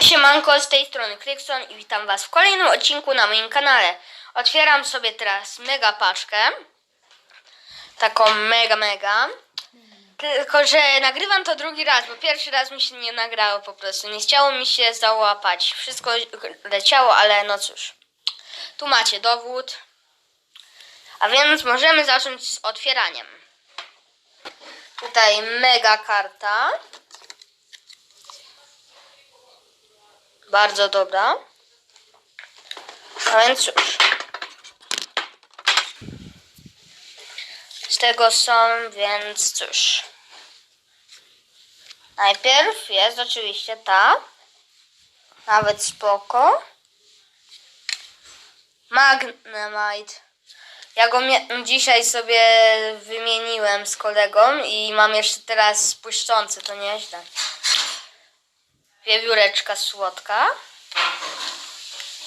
Siemanko, z tej strony Krykson i witam was w kolejnym odcinku na moim kanale. Otwieram sobie teraz mega paczkę. Taką mega, mega. Tylko, że nagrywam to drugi raz, bo pierwszy raz mi się nie nagrało po prostu. Nie chciało mi się załapać. Wszystko leciało, ale no cóż. Tu macie dowód. A więc możemy zacząć z otwieraniem. Tutaj mega karta. Bardzo dobra. A więc cóż. Z tego są, więc cóż. Najpierw jest oczywiście ta. Nawet spoko. Magnemite. Ja go dzisiaj sobie wymieniłem z kolegą i mam jeszcze teraz błyszczący, to nieźle. Wiewióreczka słodka.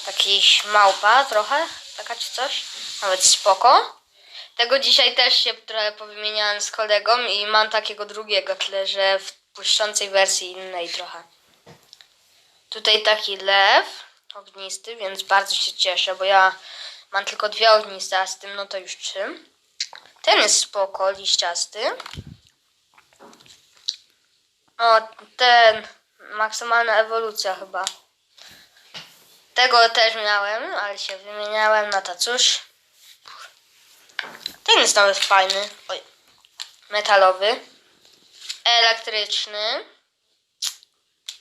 Jakiś małpa trochę, taka czy coś. Nawet spoko. Tego dzisiaj też się trochę powymieniałem z kolegą i mam takiego drugiego, tyle że w błyszczącej wersji innej trochę. Tutaj taki lew ognisty, więc bardzo się cieszę, bo ja mam tylko dwie ogniste, a z tym no to już trzy. Ten jest spoko, liściasty. O, ten maksymalna ewolucja chyba. Tego też miałem, ale się wymieniałem, no to cóż. Ten jest fajny. Oj. Metalowy. Elektryczny.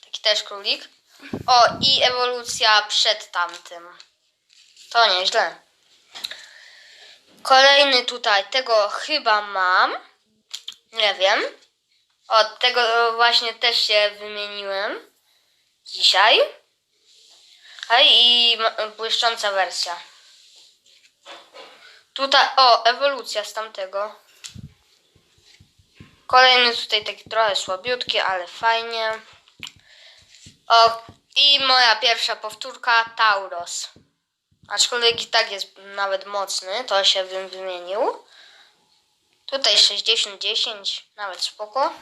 Taki też królik. O, i ewolucja przed tamtym. To nieźle. Kolejny tutaj, tego chyba mam. Nie wiem. O, tego właśnie też się wymieniłem dzisiaj. A i błyszcząca wersja. Tutaj, o, ewolucja z tamtego. Kolejny tutaj taki trochę słabiutki, ale fajnie. O, i moja pierwsza powtórka, Tauros. Aczkolwiek i tak jest nawet mocny, to się bym wymienił. Tutaj 60-10, nawet spoko.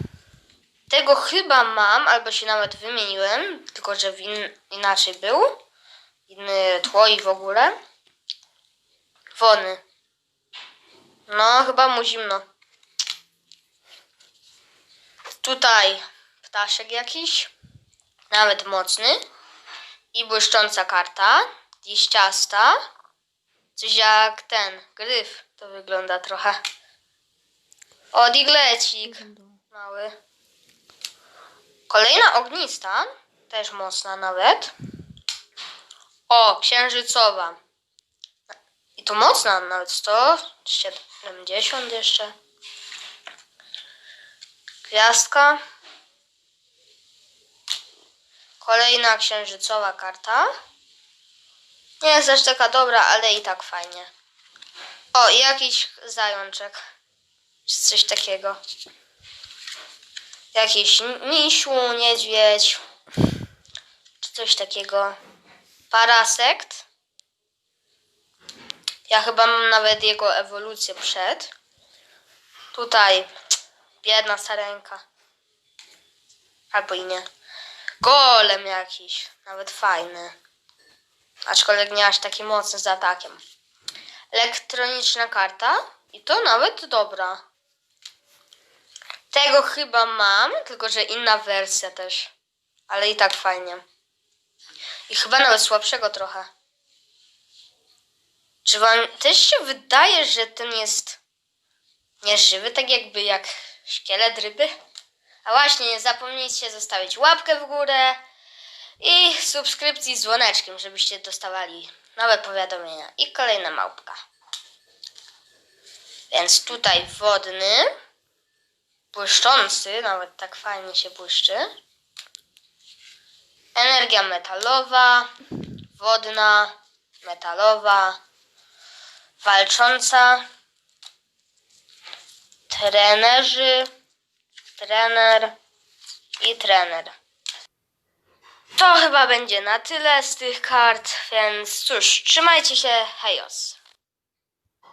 Tego chyba mam, albo się nawet wymieniłem, tylko że in, inaczej był. Inny tło i w ogóle. Wony. No, chyba mu zimno. Tutaj ptaszek jakiś. Nawet mocny. I błyszcząca karta. Liściasta. Coś jak ten, gryf. To wygląda trochę. O, diglecik. Mały. Kolejna ognista. Też mocna nawet. O, księżycowa. I to mocna, nawet 170 jeszcze. Gwiazdka. Kolejna księżycowa karta. Nie jest aż taka dobra, ale i tak fajnie. O, jakiś zajączek. Czy coś takiego. Jakiś misiu, niedźwiedź. Czy coś takiego. Parasekt. Ja chyba mam nawet jego ewolucję przed. Tutaj biedna sarenka. Albo i nie. Golem jakiś. Nawet fajny. Aczkolwiek nie aż taki mocny z atakiem. Elektroniczna karta. I to nawet dobra. Tego chyba mam, tylko że inna wersja też. Ale i tak fajnie. I chyba nawet słabszego trochę. Czy wam też się wydaje, że ten jest nieżywy, tak jakby jak szkielet ryby? A właśnie, nie zapomnijcie zostawić łapkę w górę i subskrypcji z dzwoneczkiem, żebyście dostawali nowe powiadomienia. I kolejna małpka. Więc tutaj wodny, błyszczący, nawet tak fajnie się błyszczy. Energia metalowa, wodna, metalowa, walcząca, trenerzy, trener i trener. To chyba będzie na tyle z tych kart, więc cóż, trzymajcie się, hejos.